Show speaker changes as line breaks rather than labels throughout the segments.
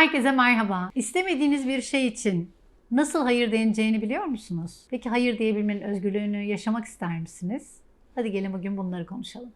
Herkese merhaba. İstemediğiniz bir şey için nasıl hayır deneceğini biliyor musunuz? Peki hayır diyebilmenin özgürlüğünü yaşamak ister misiniz? Hadi gelin bugün bunları konuşalım.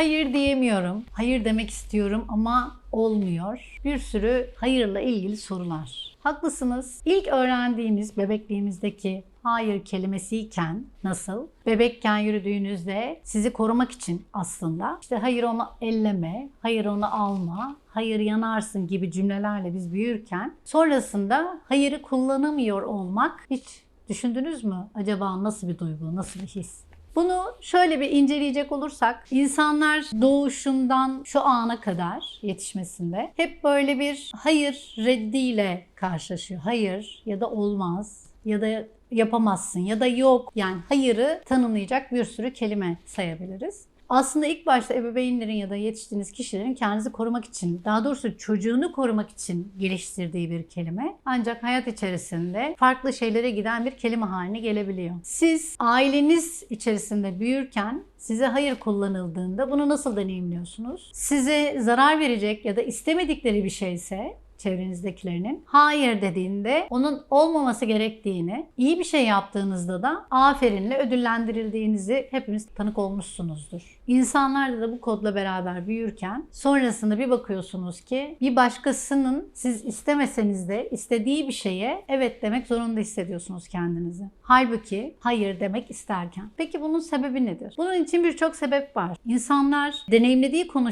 Hayır diyemiyorum. Hayır demek istiyorum ama olmuyor. Bir sürü hayırla ilgili sorular. Haklısınız. İlk öğrendiğimiz bebekliğimizdeki hayır kelimesiyken nasıl? Bebekken yürüdüğünüzde sizi korumak için aslında işte hayır onu elleme, hayır onu alma, hayır yanarsın gibi cümlelerle biz büyürken sonrasında hayırı kullanamıyor olmak hiç düşündünüz mü? Acaba nasıl bir duygu, nasıl bir his? Bunu şöyle bir inceleyecek olursak insanlar doğuşundan şu ana kadar yetişmesinde hep böyle bir hayır reddiyle karşılaşıyor. Hayır ya da olmaz ya da yapamazsın ya da yok. Yani hayırı tanımlayacak bir sürü kelime sayabiliriz. Aslında ilk başta ebeveynlerin ya da yetiştiğiniz kişilerin kendinizi korumak için, daha doğrusu çocuğunu korumak için geliştirdiği bir kelime. Ancak hayat içerisinde farklı şeylere giden bir kelime haline gelebiliyor. Siz aileniz içerisinde büyürken size hayır kullanıldığında bunu nasıl deneyimliyorsunuz? Size zarar verecek ya da istemedikleri bir şeyse çevrenizdekilerinin hayır dediğinde onun olmaması gerektiğini, iyi bir şey yaptığınızda da aferinle ödüllendirildiğinizi hepimiz tanık olmuşsunuzdur. İnsanlar da bu kodla beraber büyürken sonrasında bir bakıyorsunuz ki bir başkasının siz istemeseniz de istediği bir şeye evet demek zorunda hissediyorsunuz kendinizi. Halbuki hayır demek isterken. Peki bunun sebebi nedir? Bunun için birçok sebep var. İnsanlar deneyimlediği konu.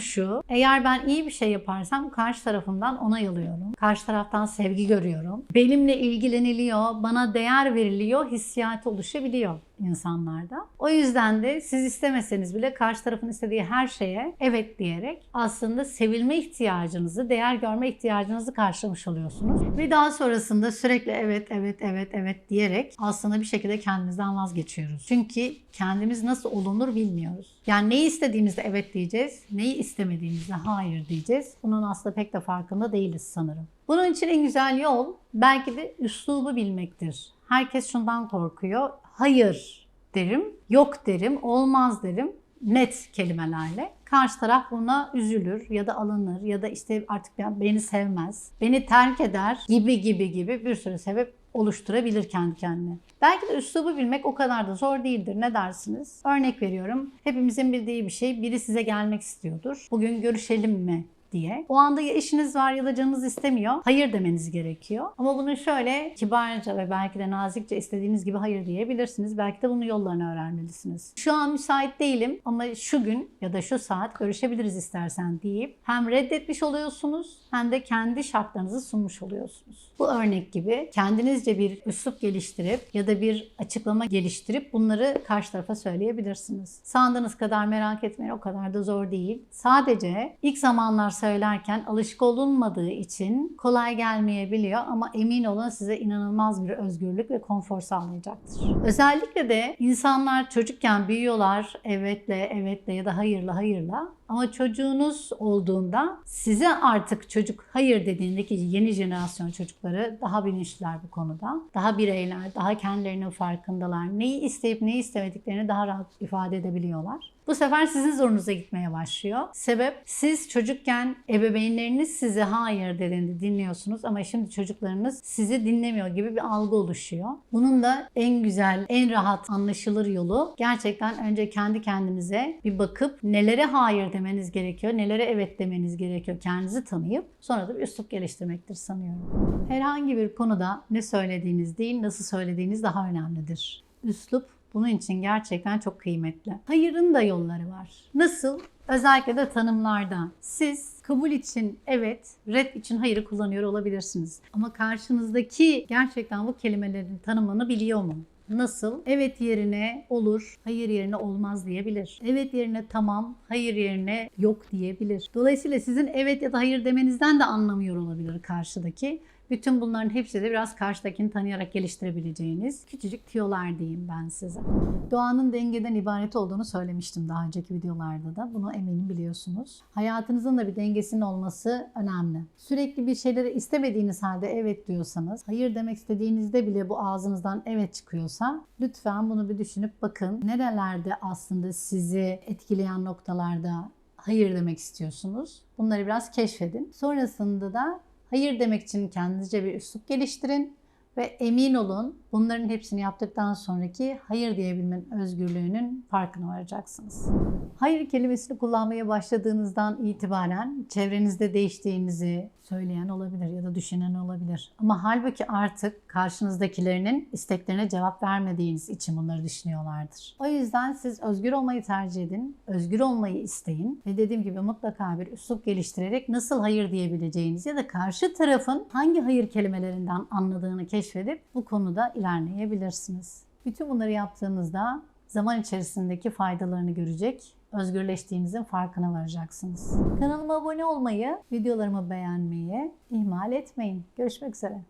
Eğer ben iyi bir şey yaparsam karşı tarafımdan onay alıyorum. Karşı taraftan sevgi görüyorum. Benimle ilgileniliyor, bana değer veriliyor, hissiyatı oluşabiliyor insanlarda. O yüzden de siz istemeseniz bile karşı tarafın istediği her şeye evet diyerek aslında sevilme ihtiyacınızı, değer görme ihtiyacınızı karşılamış oluyorsunuz. Ve daha sonrasında sürekli evet, evet, evet, evet diyerek aslında bir şekilde kendimizden vazgeçiyoruz. Çünkü kendimiz nasıl olunur bilmiyoruz. Yani neyi istediğimizde evet diyeceğiz, neyi istemediğimizde hayır diyeceğiz. Bunun aslında pek de farkında değiliz sanırım. Bunun için en güzel yol belki de üslubu bilmektir. Herkes şundan korkuyor. Hayır derim, yok derim, olmaz derim. Net kelimelerle. Karşı taraf buna üzülür ya da alınır ya da işte artık beni sevmez, beni terk eder gibi gibi gibi bir sürü sebep oluşturabilir kendi kendine. Belki de üslubu bilmek o kadar da zor değildir. Ne dersiniz? Örnek veriyorum. Hepimizin bildiği bir şey. Biri size gelmek istiyordur. Bugün görüşelim mi? Diye. O anda ya işiniz var ya da canınız istemiyor. Hayır demeniz gerekiyor. Ama bunu şöyle kibarca ve belki de nazikçe istediğiniz gibi hayır diyebilirsiniz. Belki de bunun yollarını öğrenmelisiniz. Şu an müsait değilim ama şu gün ya da şu saat görüşebiliriz istersen deyip hem reddetmiş oluyorsunuz hem de kendi şartlarınızı sunmuş oluyorsunuz. Bu örnek gibi kendinizce bir üslup geliştirip ya da bir açıklama geliştirip bunları karşı tarafa söyleyebilirsiniz. Sandığınız kadar merak etmeyin o kadar da zor değil. Sadece ilk zamanlar söylerken alışık olunmadığı için kolay gelmeyebiliyor ama emin olun size inanılmaz bir özgürlük ve konfor sağlayacaktır. Özellikle de insanlar çocukken büyüyorlar evetle, evetle ya da hayırla, hayırla. Ama çocuğunuz olduğunda size artık çocuk hayır dediğindeki yeni jenerasyon çocukları daha bilinçliler bu konuda. Daha bireyler, daha kendilerinin farkındalar. Neyi isteyip neyi istemediklerini daha rahat ifade edebiliyorlar. Bu sefer sizin zorunuza gitmeye başlıyor. Sebep siz çocukken ebeveynleriniz size hayır dediğinde dinliyorsunuz ama şimdi çocuklarınız sizi dinlemiyor gibi bir algı oluşuyor. Bunun da en güzel, en rahat anlaşılır yolu gerçekten önce kendi kendinize bir bakıp nelere hayır demeniz gerekiyor, nelere evet demeniz gerekiyor kendinizi tanıyıp sonra da bir üslup geliştirmektir sanıyorum. Herhangi bir konuda ne söylediğiniz değil, nasıl söylediğiniz daha önemlidir. Üslup bunun için gerçekten çok kıymetli. Hayırın da yolları var. Nasıl? Özellikle de tanımlarda. Siz kabul için evet, red için hayırı kullanıyor olabilirsiniz. Ama karşınızdaki gerçekten bu kelimelerin tanımını biliyor mu? Nasıl? Evet yerine olur, hayır yerine olmaz diyebilir. Evet yerine tamam, hayır yerine yok diyebilir. Dolayısıyla sizin evet ya da hayır demenizden de anlamıyor olabilir karşıdaki. Bütün bunların hepsi de biraz karşıdakini tanıyarak geliştirebileceğiniz küçücük tiyolar diyeyim ben size. Doğanın dengeden ibaret olduğunu söylemiştim daha önceki videolarda da. Bunu eminim biliyorsunuz. Hayatınızın da bir dengesinin olması önemli. Sürekli bir şeyleri istemediğiniz halde evet diyorsanız, hayır demek istediğinizde bile bu ağzınızdan evet çıkıyorsa lütfen bunu bir düşünüp bakın. Nerelerde aslında sizi etkileyen noktalarda hayır demek istiyorsunuz? Bunları biraz keşfedin. Sonrasında da hayır demek için kendinizce bir üslup geliştirin ve emin olun bunların hepsini yaptıktan sonraki hayır diyebilmenin özgürlüğünün farkına varacaksınız. Hayır kelimesini kullanmaya başladığınızdan itibaren çevrenizde değiştiğinizi söyleyen olabilir ya da düşünen olabilir. Ama halbuki artık karşınızdakilerinin isteklerine cevap vermediğiniz için bunları düşünüyorlardır. O yüzden siz özgür olmayı tercih edin, özgür olmayı isteyin ve dediğim gibi mutlaka bir üslup geliştirerek nasıl hayır diyebileceğiniz ya da karşı tarafın hangi hayır kelimelerinden anladığını keşfedip bu konuda ilerleyebilirsiniz. Bütün bunları yaptığınızda zaman içerisindeki faydalarını görecek, özgürleştiğinizin farkına varacaksınız. Kanalıma abone olmayı, videolarımı beğenmeyi ihmal etmeyin. Görüşmek üzere.